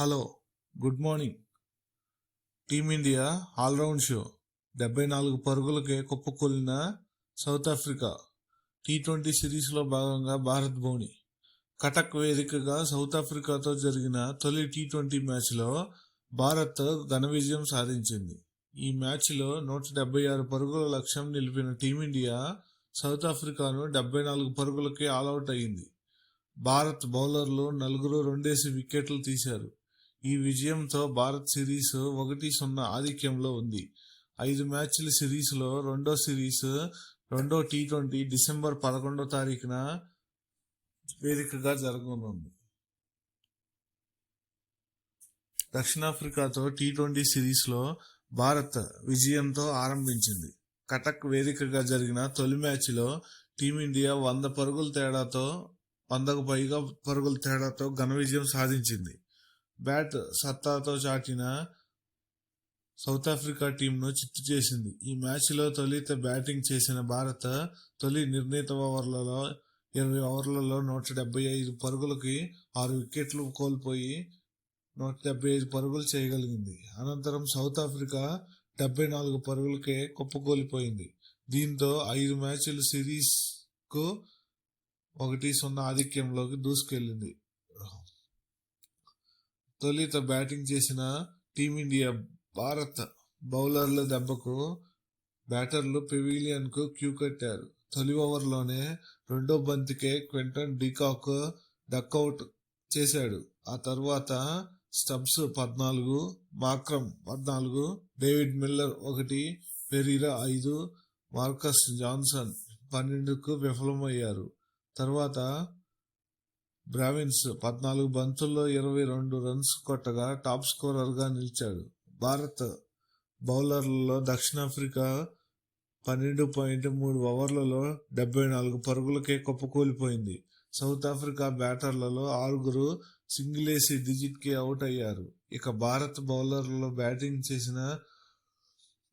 Hello good morning. Team India all round show. డెబ్బై నాలుగు పరుగులకే కుప్పకూలిన సౌత్ ఆఫ్రికా. టీ ట్వంటీ సిరీస్లో భాగంగా భారత్ బౌని కటక్ వేదికగా సౌత్ ఆఫ్రికాతో జరిగిన తొలి టీ ట్వంటీ మ్యాచ్లో భారత్ ఘన విజయం సాధించింది. ఈ మ్యాచ్లో నూట డెబ్బై ఆరు పరుగుల లక్ష్యం నిలిపిన టీమిండియా సౌత్ ఆఫ్రికాను డెబ్బై నాలుగు పరుగులకే ఆల్అవుట్ అయింది భారత్ బౌలర్లు నలుగురు రెండేసి వికెట్లు తీశారు. ఈ విజయంతో భారత్ సిరీస్ ఒకటి సున్నా ఆధిక్యంలో ఉంది. ఐదు మ్యాచ్ల సిరీస్లో రెండో సిరీస్ రెండో టీ ట్వంటీ డిసెంబర్ పదకొండో తారీఖున వేదికగా జరగనుంది. దక్షిణాఫ్రికాతో టీ ట్వంటీ సిరీస్లో భారత్ విజయంతో ఆరంభించింది. కటక్ వేదికగా జరిగిన తొలి మ్యాచ్లో టీమిండియా వంద పరుగుల తేడాతో వందకు పైగా పరుగుల తేడాతో ఘన విజయం సాధించింది. బ్యాట్ సత్తాతో చాటిన సౌత్ ఆఫ్రికా టీంను చిత్తు చేసింది. ఈ మ్యాచ్లో తొలిత బ్యాటింగ్ చేసిన భారత్ తొలి నిర్ణీత ఓవర్లలో ఇరవై ఓవర్లలో నూట డెబ్బై ఐదు పరుగులకి ఆరు వికెట్లు కోల్పోయి నూట డెబ్బై ఐదు పరుగులు చేయగలిగింది. అనంతరం సౌత్ ఆఫ్రికా డెబ్బై నాలుగు పరుగులకే కుప్పకూలిపోయింది దీంతో ఐదు మ్యాచ్ల సిరీస్కు ఒకటి సున్నా ఆధిక్యంలోకి దూసుకెళ్ళింది. తొలిత బ్యాటింగ్ చేసిన టీమిండియా భారత్ బౌలర్ల దెబ్బకు బ్యాటర్లు పెవిలియన్కు క్యూ కట్టారు. తొలి ఓవర్లోనే రెండో బంతికే క్వింటన్ డికాక్ డక్అవుట్ చేశాడు. ఆ తర్వాత స్టబ్స్ పద్నాలుగు మాక్రమ్ పద్నాలుగు డేవిడ్ మిల్లర్ ఒకటి పెరీరా ఐదు మార్కస్ జాన్సన్ పన్నెండుకు విఫలమయ్యారు. తర్వాత బ్రావిన్స్ పద్నాలుగు బంతుల్లో ఇరవై రెండు రన్స్ కొట్టగా టాప్ స్కోరర్గా నిలిచాడు. భారత్ బౌలర్లలో దక్షిణాఫ్రికా పన్నెండు పాయింట్ మూడు ఓవర్లలో డెబ్బై నాలుగు పరుగులకే కుప్పకూలిపోయింది సౌత్ ఆఫ్రికా బ్యాటర్లలో ఆరుగురు సింగిలేసి డిజిట్కి అవుట్ అయ్యారు. ఇక భారత్ బౌలర్లలో బ్యాటింగ్ చేసిన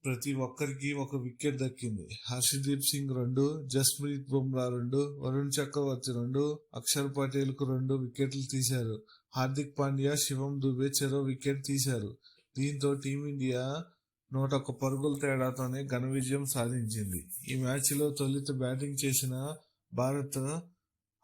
ప్రతి ఒక్కరికి ఒక వికెట్ దక్కింది. హర్షదీప్ సింగ్ రెండు జస్ప్రీత్ బుమ్రా రెండు వరుణ్ చక్రవర్తి రెండు అక్షర్ పటేల్కు రెండు వికెట్లు తీశారు. హార్దిక్ పాండ్యా శివం దుబే చెరో వికెట్ తీశారు. దీంతో టీమిండియా నూట ఒక్క పరుగుల తేడాతోనే ఘన విజయం సాధించింది. ఈ మ్యాచ్లో తొలిత బ్యాటింగ్ చేసిన భారత్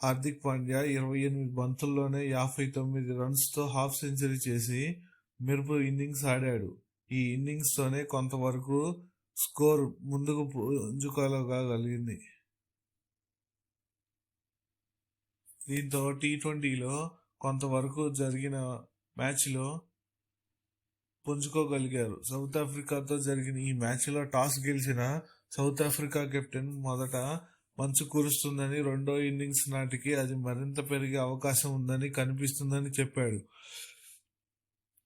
హార్దిక్ పాండ్యా ఇరవై ఎనిమిది బంతుల్లోనే యాభై తొమ్మిది రన్స్తో హాఫ్ సెంచరీ చేసి మెరుపు ఇన్నింగ్స్ ఆడాడు. ఈ ఇన్నింగ్స్తోనే కొంతవరకు స్కోర్ ముందుకు పుంజుకోగలిగింది. దీంతో టీ ట్వంటీలో కొంతవరకు జరిగిన మ్యాచ్లో పుంజుకోగలిగారు. సౌత్ ఆఫ్రికాతో జరిగిన ఈ మ్యాచ్లో టాస్ గెలిచిన సౌత్ ఆఫ్రికా కెప్టెన్ మొదట మంచు కురుస్తుందని రెండో ఇన్నింగ్స్ నాటికి అది మరింత పెరిగే అవకాశం ఉందని కనిపిస్తుందని చెప్పాడు.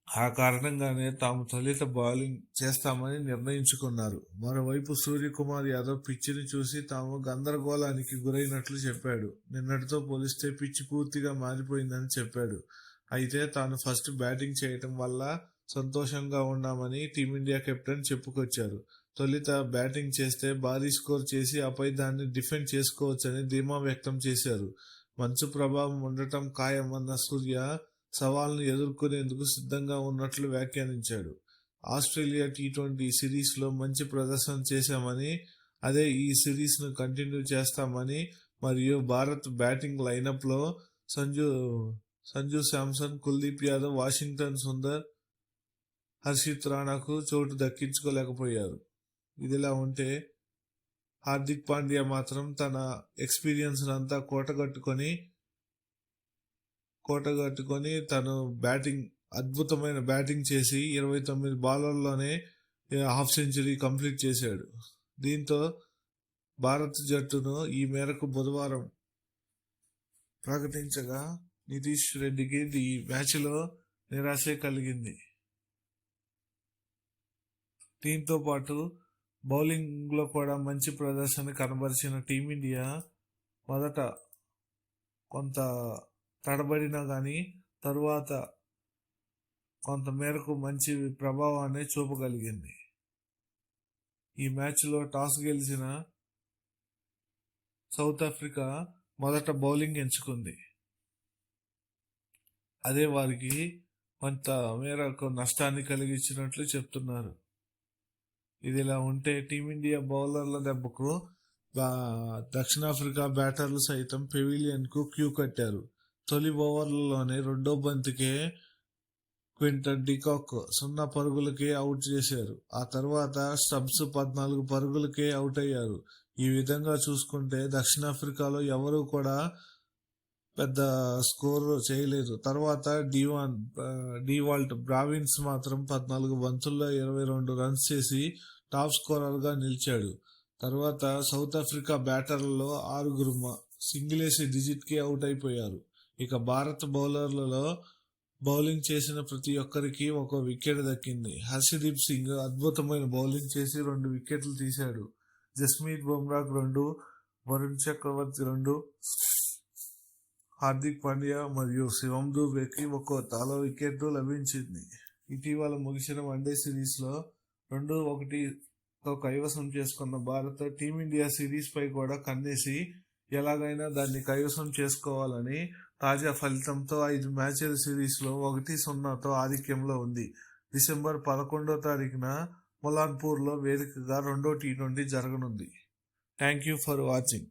ఆ కారణంగానే తాము తొలిత బౌలింగ్ చేస్తామని నిర్ణయించుకున్నారు. మరోవైపు సూర్యకుమార్ యాదవ్ పిచ్చిని చూసి తాము గందరగోళానికి గురైనట్లు చెప్పాడు. నిన్నటితో పోలిస్తే పిచ్చి పూర్తిగా మారిపోయిందని చెప్పాడు. అయితే తాను ఫస్ట్ బ్యాటింగ్ చేయటం వల్ల సంతోషంగా ఉన్నామని టీమిండియా కెప్టెన్ చెప్పుకొచ్చారు. తొలిత బ్యాటింగ్ చేస్తే భారీ స్కోర్ చేసి ఆపై దాన్ని డిఫెండ్ చేసుకోవచ్చని ధీమా వ్యక్తం చేశారు. మంచు ప్రభావం ఉండటం ఖాయమన్న సూర్య సవాల్ను ఎదుర్కొనేందుకు సిద్ధంగా ఉన్నట్లు వ్యాఖ్యానించాడు. ఆస్ట్రేలియా టీ ట్వంటీ సిరీస్లో మంచి ప్రదర్శన చేశామని అదే ఈ సిరీస్ను కంటిన్యూ చేస్తామని మరియు భారత్ బ్యాటింగ్ లైనప్లో సంజు సంజు శాంసన్ కుల్దీప్ యాదవ్ వాషింగ్టన్ సుందర్ హర్షిత్ రాణాకు చోటు దక్కించుకోలేకపోయారు. ఇదిలా ఉంటే హార్దిక్ పాండ్యా మాత్రం తన ఎక్స్పీరియన్స్ అంతా కోటగట్టుకొని కోట కట్టుకొని తను బ్యాటింగ్ అద్భుతమైన బ్యాటింగ్ చేసి ఇరవై తొమ్మిది బాలర్లోనే హాఫ్ సెంచరీ కంప్లీట్ చేశాడు. దీంతో భారత్ జట్టును ఈ మేరకు బుధవారం ప్రకటించగా నితీష్ రెడ్డికి ఈ మ్యాచ్లో నిరాశ కలిగింది. దీంతో పాటు బౌలింగ్లో కూడా మంచి ప్రదర్శన కనబరిచిన టీమిండియా మొదట కొంత తడబడినా కానీ తరువాత కొంత మేరకు మంచి ప్రభావాన్ని చూపగలిగింది. ఈ మ్యాచ్లో టాస్ గెలిచిన సౌత్ ఆఫ్రికా మొదట బౌలింగ్ ఎంచుకుంది. అదే వారికి కొంత మేరకు నష్టాన్ని కలిగించినట్లు చెప్తున్నారు. ఇది ఇలా ఉంటే టీమిండియా బౌలర్ల దెబ్బకు దక్షిణాఫ్రికా బ్యాటర్లు సైతం పెవిలియన్కు క్యూ కట్టారు. తొలి ఓవర్లలోనే రెండో బంతికే క్వింటన్ డికాక్ సున్నా పరుగులకే అవుట్ చేశారు. ఆ తర్వాత స్టబ్స్ పద్నాలుగు పరుగులకే అవుట్ అయ్యారు. ఈ విధంగా చూసుకుంటే దక్షిణాఫ్రికాలో ఎవరు కూడా పెద్ద స్కోర్ చేయలేదు. తర్వాత డివాన్ డివాల్ట్ బ్రావిన్స్ మాత్రం పద్నాలుగు బంతుల్లో ఇరవై రెండు రన్స్ చేసి టాప్ స్కోరర్గా నిలిచాడు. తర్వాత సౌత్ ఆఫ్రికా బ్యాటర్లలో ఆరుగురు సింగిల్ సింగిలేసి డిజిట్కి అవుట్ అయిపోయారు. ఇక భారత బౌలర్లలో బౌలింగ్ చేసిన ప్రతి ఒక్కరికి ఒక వికెట్ దక్కింది. హర్షదీప్ సింగ్ అద్భుతమైన బౌలింగ్ చేసి రెండు వికెట్లు తీశాడు. జస్మీత్ బుమ్రాక్ రెండు వరుణ్ చక్రవర్తి రెండు హార్దిక్ పాండ్యా మరియు శివం దూబేకి ఒక్కో తల వికెట్ లభించింది. ఇటీవల ముగిసిన వన్డే సిరీస్లో రెండు ఒకటితో కైవసం చేసుకున్న భారత్ టీమిండియా సిరీస్ పై కూడా కన్నేసి ఎలాగైనా దాన్ని కైవసం చేసుకోవాలని తాజా ఫలితంతో ఐదు మ్యాచ్ల సిరీస్లో ఒకటి సున్నాతో ఆధిక్యంలో ఉంది. డిసెంబర్ పదకొండో తారీఖున ములాన్పూర్లో వేదికగా రెండో టీ ట్వంటీ జరగనుంది. Thank you for watching.